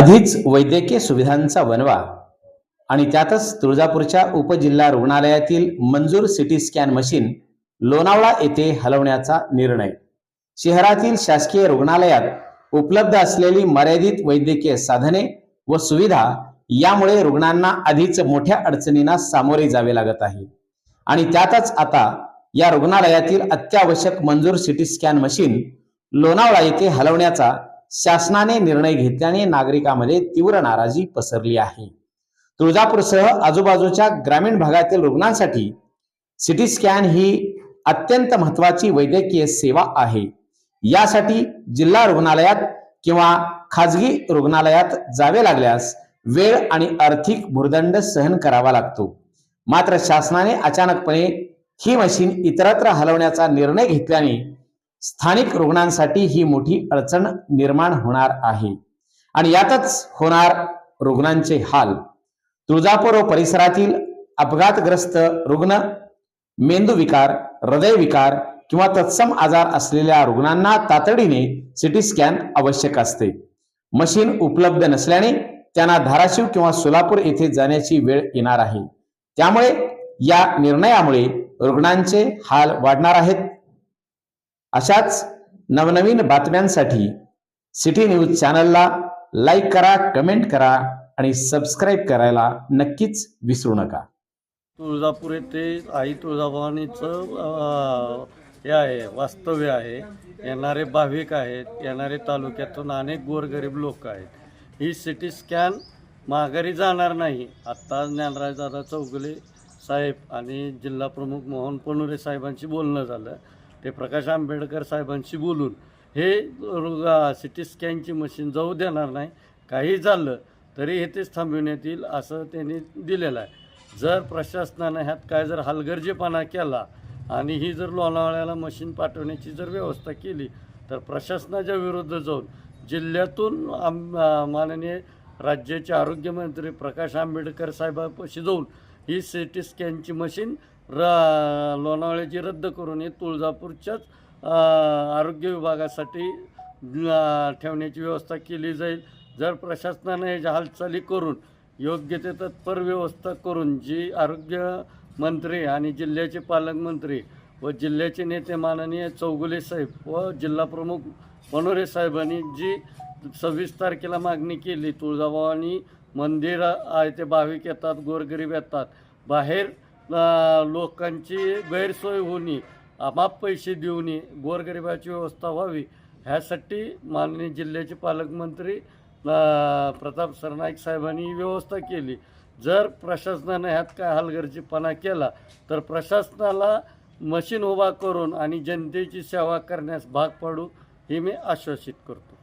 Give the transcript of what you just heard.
आधीच वैद्यकीय सुविधांचा वनवा आणि त्यातच तुळजापूरच्या उपजिल्हा रुग्णालयातील मंजूर सिटी स्कॅन मशीन लोणावळा येथे हलवण्याचा निर्णय. शहरातील शासकीय रुग्णालयात उपलब्ध असलेली मर्यादित वैद्यकीय साधने व सुविधा यामुळे रुग्णांना आधीच मोठ्या अडचणींना सामोरे जावे लागत आहे. आणि त्यातच आता या रुग्णालयातील अत्यावश्यक मंजूर सिटी स्कॅन मशीन लोणावळा येथे हलवण्याचा शासनाने निर्णय घेतल्याने नागरिकांमध्ये तीव्र नाराजी पसरली आहे. तुळजापूरसह आजूबाजूच्या ग्रामीण भागातील रुग्णांसाठी सिटी स्कॅन ही अत्यंत महत्वाची वैद्यकीय सेवा आहे. यासाठी जिल्हा रुग्णालयात किंवा खाजगी रुग्णालयात जावे लागल्यास वेळ आणि आर्थिक भूर्दंड सहन करावा लागतो. मात्र शासनाने अचानकपणे ही मशीन इतरत्र हलवण्याचा निर्णय घेतल्याने स्थानिक रुग्णांसाठी ही मोठी अडचण निर्माण होणार आहे. आणि यातच होणार रुग्णांचे हाल. तुळजापूर व परिसरातील अपघातग्रस्त रुग्ण मेंदूविकार हृदयविकार किंवा तत्सम आजार असलेल्या रुग्णांना तातडीने सिटी स्कॅन आवश्यक असते. मशीन उपलब्ध नसल्याने त्यांना धाराशिव किंवा सोलापूर येथे जाण्याची वेळ येणार आहे. त्यामुळे या निर्णयामुळे रुग्णांचे हाल वाढणार आहेत. अशाच नवनवीन बातम्यांसाठी सिटी न्यूज चॅनलला लाईक करा कमेंट करा आणि सबस्क्राईब करायला नक्कीच विसरू नका. तुळजापूर येथे आई तुळजाभवानीचं हे आहे वास्तव्य आहे. येणारे भाविक आहेत येणारे तालुक्यातून अनेक गोरगरीब लोक आहेत. ही सिटी स्कॅन माघारी जाणार नाही. आत्ता ज्ञानराज दादा चौगुले साहेब आणि जिल्हाप्रमुख मोहन पनुरे साहेबांशी बोलणं झालं. ते प्रकाश आंबेडकर साहेबांशी बोलून हे सी टी स्कॅनची मशीन जाऊ देणार नाही काही झालं तरी हे तेच थांबविण्यात येईल असं त्यांनी दिलेलं आहे. जर प्रशासनानं ह्यात काय जर हलगर्जीपणा केला आणि ही जर लोणावळ्याला मशीन पाठवण्याची जर व्यवस्था केली तर प्रशासनाच्या विरुद्ध जाऊन जिल्ह्यातून आम माननीय राज्याचे आरोग्यमंत्री प्रकाश आंबेडकर साहेबापाशी जाऊन ही सी टी स्कॅनची मशीन र लोणावळ्याची रद्द करून हे तुळजापूरच्याच आरोग्य विभागासाठी ठेवण्याची व्यवस्था केली जाईल. जर प्रशासनाने ह्याच्या हालचाली करून योग्य ते तत्पर व्यवस्था करून जी आरोग्य मंत्री आणि जिल्ह्याचे पालकमंत्री व जिल्ह्याचे नेते माननीय चौगुले साहेब व जिल्हाप्रमुख मनोरे साहेबांनी जी सव्वीस तारखेला मागणी केली तुळजाभवानी मंदिर आहे ते भाविक येतात गोरगरीब येतात. बाहेर लोकांची गैरसोय होणे अमाप पैसे देऊन गोरगरिबाची व्यवस्था व्हावी ह्यासाठी माननीय जिल्ह्याचे पालकमंत्री प्रताप सरनाईक साहेबांनी व्यवस्था केली. जर प्रशासनानं ह्यात काय हलगर्जीपणा केला तर प्रशासनाला मशीन उभा करून आणि जनतेची सेवा करण्यास भाग पाडू हे मी आश्वासित करतो.